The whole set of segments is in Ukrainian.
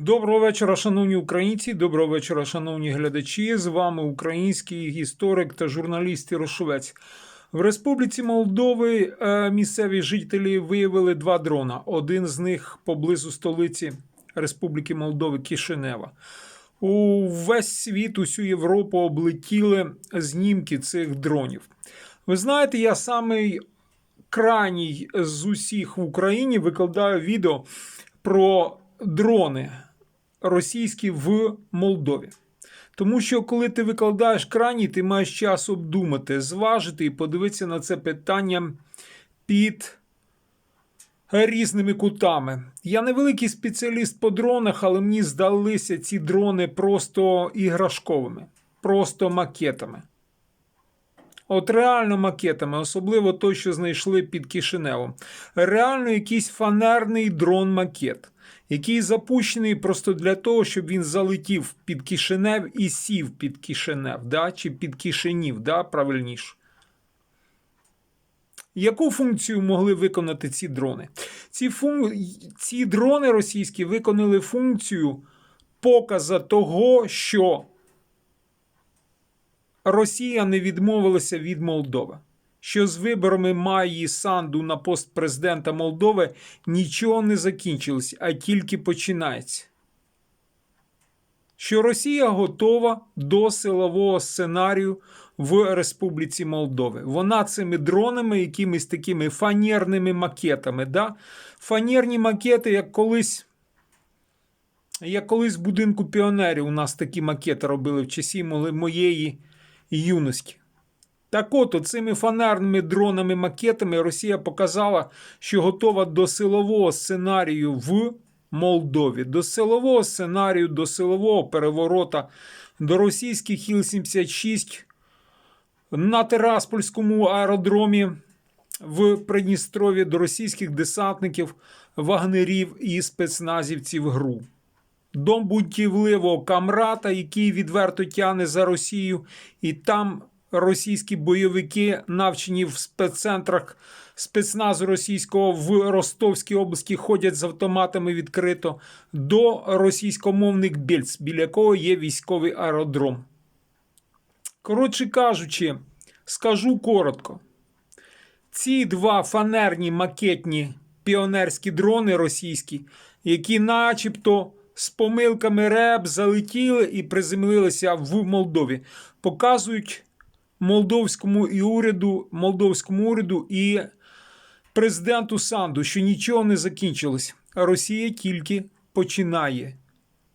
Доброго вечора, шановні українці. Доброго вечора, шановні глядачі. З вами український історик та журналіст Ярошовець. В Республіці Молдови е, місцеві жителі виявили два дрона. Один з них поблизу столиці Республіки Молдови Кишинева. Увесь світ, усю Європу облетіли знімки цих дронів. Ви знаєте, я самий крайній з усіх в Україні викладаю відео про дрони російські в Молдові. Тому що коли ти викладаєш крані, ти маєш час обдумати, зважити і подивитися на це питання під різними кутами. Я не великий спеціаліст по дронах, але мені здалися ці дрони просто іграшковими, просто макетами. От реально макетами, особливо той, що знайшли під Кишиневом. Реально якийсь фанерний дрон-макет, який запущений просто для того, щоб він залетів під Кишинев і сів під Кишинев, да? чи під Кишинів, да? правильніше. Яку функцію могли виконати ці дрони? Ці, фун... ці дрони російські виконали функцію показа того, що Росія не відмовилася від Молдови. Що з виборами Майї Санду на пост президента Молдови нічого не закінчилось, а тільки починається. Що Росія готова до силового сценарію в Республіці Молдови. Вона цими дронами, якимись такими фанерними макетами. Да? Фанерні макети, як колись. Як колись в будинку піонерів у нас такі макети робили в часі моєї юності. Так от, цими фанерними дронами-макетами Росія показала, що готова до силового сценарію в Молдові, до силового сценарію, до силового переворота, до російських Іл-76 на Тераспольському аеродромі в Придністрові, до російських десантників, вагнерів і спецназівців ГРУ. До будівливого камрата, який відверто тяне за Росію, і там російські бойовики, навчені в спеццентрах спецназу російського в Ростовській області, ходять з автоматами відкрито, до російськомовних Бєльц, біля якого є військовий аеродром. Коротше кажучи, скажу коротко: ці два фанерні макетні піонерські дрони російські, які начебто з помилками РЕБ залетіли і приземлилися в Молдові. Показують молдовському і уряду, молдовському уряду і президенту Санду, що нічого не закінчилось. Росія тільки починає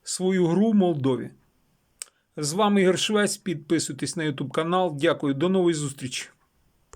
свою гру в Молдові. З вами Ігор Швець. Підписуйтесь на YouTube канал. Дякую, до нової зустрічі.